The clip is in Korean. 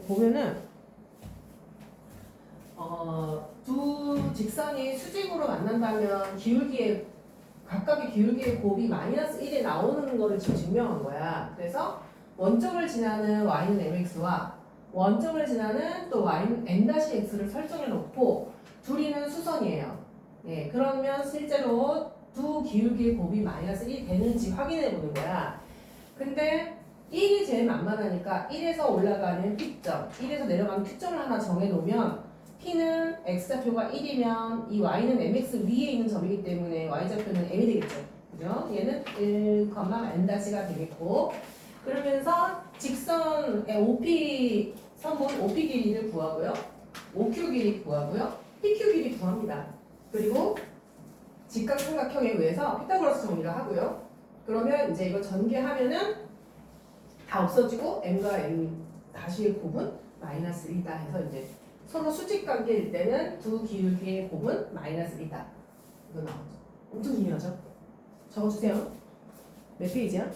보면은 어, 두 직선이 수직으로 만난다면 기울기의 각각의 기울기의 곱이 마이너스 1이 나오는 거를 지금 증명한 거야. 그래서 원점을 지나는 y는 mx와 원점을 지나는 또 y는 n-x를 설정해 놓고 둘이는 수선이에요. 예, 그러면 실제로 두 기울기의 곱이 마이너스 1이 되는지 확인해 보는 거야. 근데 1이 만만하니까 1에서 올라가는 P점, 1에서 내려가는 Q점을 하나 정해 놓으면 P는 X좌표가 1이면 이 Y는 MX 위에 있는 점이기 때문에 Y좌표는 M이 되겠죠. 그죠? 얘는 1, N-가 되겠고 그러면서 직선의 OP 선분 OP 길이를 구하고요. OQ 길이 구하고요. PQ 길이 구합니다. 그리고 직각삼각형에 의해서 피타고라스 정리를 하고요. 그러면 이제 이거 전개하면은 다 없어지고 m과 n 다시의 곱은 마이너스 1이다 해서 이제 서로 수직 관계일 때는 두 기울기의 곱은 마이너스 1이다. 이거 나오죠. 엄청 중요하죠. 적어주세요. 몇 페이지야?